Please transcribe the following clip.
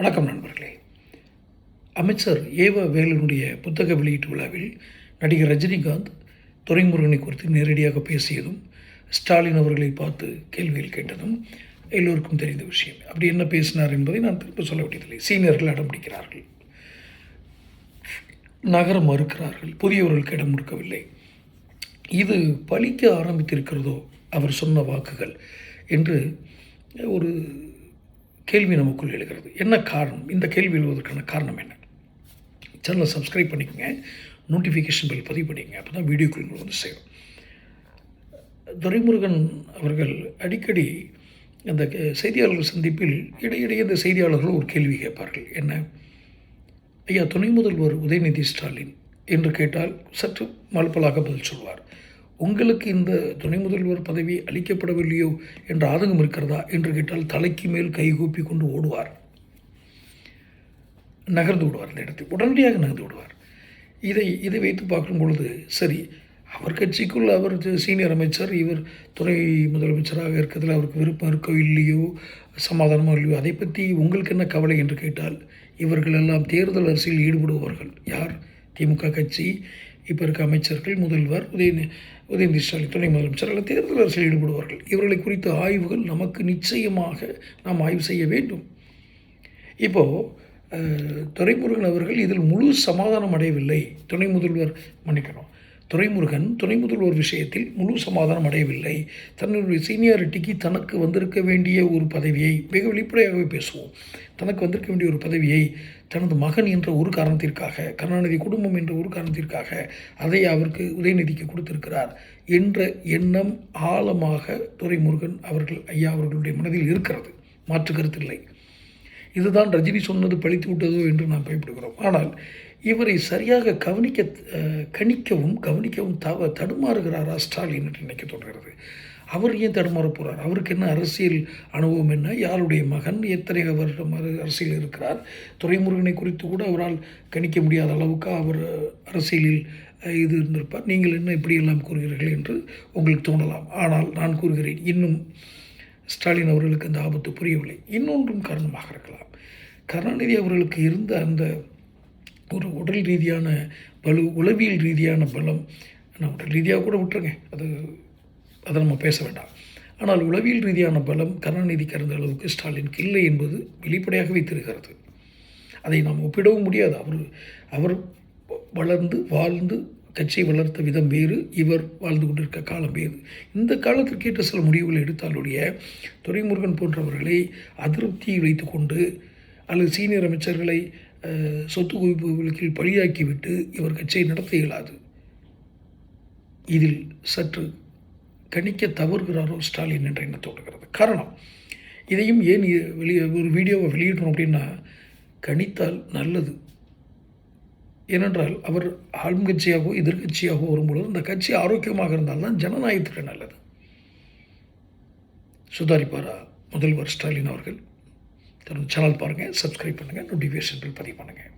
வணக்கம் நண்பர்களே. அமைச்சர் ஏவ வேலுனுடைய புத்தக வெளியீட்டு விழாவில் நடிகர் ரஜினிகாந்த் துரைமுருகனை குறித்து நேரடியாக பேசியதும் ஸ்டாலின் அவர்களை பார்த்து கேள்விகள் கேட்டதும் எல்லோருக்கும் தெரிந்த விஷயம். அப்படி என்ன பேசினார் என்பதை நான் திரும்ப சொல்ல வேண்டியதில்லை. சீனியர்கள் அடம் பிடிக்கிறார்கள். நகர மறுக்கிறார்கள். புதியவர்களுக்கு இடம் கொடுக்கவில்லை இது பழிக்க ஆரம்பித்திருக்கிறதோ அவர் சொன்ன வாக்குகள் என்று ஒரு கேள்வி நமக்குள் எழுகிறது. என்ன காரணம்? இந்த கேள்வி எழுவதற்கான காரணம் என்ன? சேனலை சப்ஸ்கிரைப் பண்ணிக்கோங்க. நோட்டிஃபிகேஷன் பில் பதிவு பண்ணிக்கங்க. அப்போ தான் வீடியோக்கள் உங்களுக்கு வந்து சேரும். துரைமுருகன் அவர்கள் அடிக்கடி அந்த செய்தியாளர்கள் சந்திப்பில் இடையிடையே அந்த செய்தியாளர்கள் ஒரு கேள்வி கேட்பார்கள். என்ன? ஐயா துணை முதல்வர் உதயநிதி ஸ்டாலின் என்று கேட்டால் சற்று மலுப்பலாக பதில் சொல்வார். உங்களுக்கு இந்த துணை முதல்வர் பதவி அளிக்கப்படவில்லையோ என்ற ஆதங்கம் இருக்கிறதா என்று கேட்டால் தலைக்கு மேல் கைகூப்பி கொண்டு ஓடுவார். நகர்ந்து விடுவார் அந்த இடத்தை உடனடியாக நகர்ந்து விடுவார். இதை இதை வைத்து பார்க்கும் பொழுது சரி அவர் கட்சிக்குள் அவர் சீனியர் அமைச்சர் இவர் துணை முதலமைச்சராக இருக்கிறதுல அவருக்கு விருப்பம் இருக்கோ இல்லையோ சமாதானமோ இல்லையோ அதை பற்றி உங்களுக்கு என்ன கவலை என்று கேட்டால் இவர்கள் எல்லாம் தேர்தல் அரசியல் ஈடுபடுபவர்கள். யார்? திமுக கட்சி இப்போ இருக்க அமைச்சர்கள் முதல்வர் உதய உதயநிதி ஸ்டாலின் துணை முதலமைச்சர் எல்லாம் தேர்தல் அரசியல் ஈடுபடுவார்கள். இவர்களை குறித்த ஆய்வுகள் நமக்கு நிச்சயமாக நாம் ஆய்வு செய்ய வேண்டும். இப்போது துறைமுருகன் துரைமுருகன் அவர்கள் இதில் முழு சமாதானம் அடையவில்லை. துணை முதல்வர் மன்னிக்கணும். துரைமுருகன் துணைமுதல்வர் விஷயத்தில் முழு சமாதானம் அடையவில்லை. தன்னுடைய சீனியாரிட்டிக்கு தனக்கு வந்திருக்க வேண்டிய ஒரு பதவியை மிக வெளிப்படையாகவே பேசுவோம். தனக்கு வந்திருக்க வேண்டிய ஒரு பதவியை தனது மகன் என்ற ஒரு காரணத்திற்காக கருணாநிதி குடும்பம் என்ற ஒரு காரணத்திற்காக அதை அவருக்கு உதயநிதிக்கு கொடுத்திருக்கிறார் என்ற எண்ணம் ஆழமாக துரைமுருகன் அவர்கள் ஐயா அவர்களுடைய மனதில் இருக்கிறது. மாற்று கருத்தில்லை இதுதான் ரஜினி சொன்னது பழித்து விட்டதோ என்று நாம் பயப்படுகிறோம். ஆனால் இவரை சரியாக கவனிக்க கணிக்கவும் கவனிக்கவும் தவ தடுமாறுகிறாரா ஸ்டாலின் என்று நினைக்க தோன்றுகிறது. அவர் ஏன் தடுமாற போகிறார் அவருக்கு என்ன அரசியல் அனுபவம் என்ன? யாருடைய மகன்? எத்தனை வருடம் அரசியல் இருக்கிறார்? துரைமுருகனை குறித்து கூட அவரால் கணிக்க முடியாத அளவுக்கு அவர் அரசியலில் இது இருந்திருப்பார். நீங்கள் என்ன இப்படியெல்லாம் கூறுகிறீர்கள் என்று உங்களுக்கு தோணலாம். ஆனால் நான் கூறுகிறேன் இன்னும் ஸ்டாலின் அவர்களுக்கு அந்த ஆபத்து புரியவில்லை. இன்னொன்றும் காரணமாக இருக்கலாம். கருணாநிதி அவர்களுக்கு இருந்த அந்த ஒரு உடல் ரீதியான பலு உளவியல் ரீதியான பலம் நான் உடல் ரீதியாக கூட விட்டுருங்க. அது அதை நம்ம பேச வேண்டாம். ஆனால் உளவியல் ரீதியான பலம் கருணாநிதிக்கு இருந்த அளவுக்கு ஸ்டாலினுக்கு இல்லை என்பது வெளிப்படையாகவே தெரிகிறது. அதை நாம் ஒப்பிடவும் முடியாது. அவர் அவர் வளர்ந்து வாழ்ந்து கட்சியை வளர்த்த விதம் வேறு இவர் வாழ்ந்து கொண்டிருக்க காலம் வேறு. இந்த காலத்திற்கேற்ற சில முடிவுகளை எடுத்தாலுடைய துரைமுருகன் போன்றவர்களை அதிருப்தியில் வைத்துக்கொண்டு அல்லது சீனியர் அமைச்சர்களை சொத்து குவிப்பு வழக்கில் பழியாக்கிவிட்டு இவர் கட்சியை நடத்த இயலாது. இதில் சற்று கணிக்க தவறுகிறாரோ ஸ்டாலின் என்ற எண்ணம் தோன்றுகிறது காரணம் இதையும் ஏன் வெளியே ஒரு வீடியோவை வெளியிடணும் அப்படின்னா கணித்தால் நல்லது. ஏனென்றால் அவர் ஆளுங்கட்சியாகவோ எதிர்க்கட்சியாகவோ வரும்பொழுது அந்த கட்சி ஆரோக்கியமாக இருந்தால்தான் ஜனநாயகத்துக்கு நல்லது. சுதாரிப்பாரா முதல்வர் ஸ்டாலின் அவர்கள்? தனது சேனல் பாருங்கள் சப்ஸ்கிரைப் பண்ணுங்கள் நோட்டிஃபிகேஷன் பில் பதிவு பண்ணுங்கள்